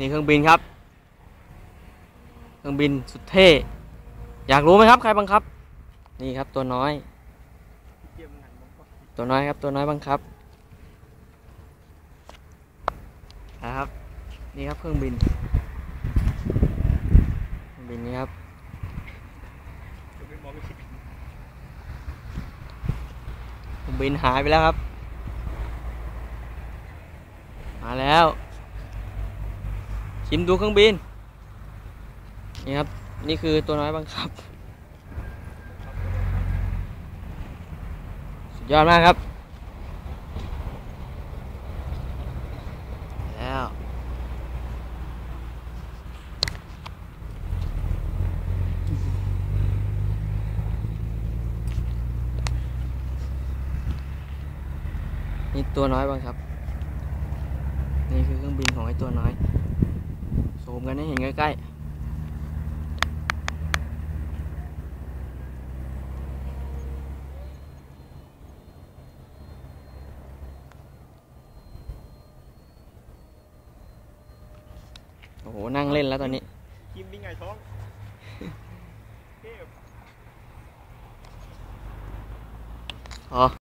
นี่เครื่องบินครับ เครื่องบินสุดเท่ อยากรู้ไหมครับ ใครบังคับ นี่ครับตัวน้อย ตัวน้อยครับตัวน้อยบังคับนะครับ นี่ครับเครื่องบิน เครื่องบินนี่ครับเครื่องบินหายไปแล้วครับ มาแล้ว ชิมดูเครื่องบิน นี่ครับ นี่คือตัวน้อยบังคับ สุดยอดมากครับ แล้วนี่ตัวน้อยบ้างครับ นี่คือเครื่องบินของไอ้ตัวน้อย กันให้เห็นใกล้ๆโอ้โห นั่งเล่นแล้วตอนนี้กิมดิ้งไงท้องเทพอ๋อ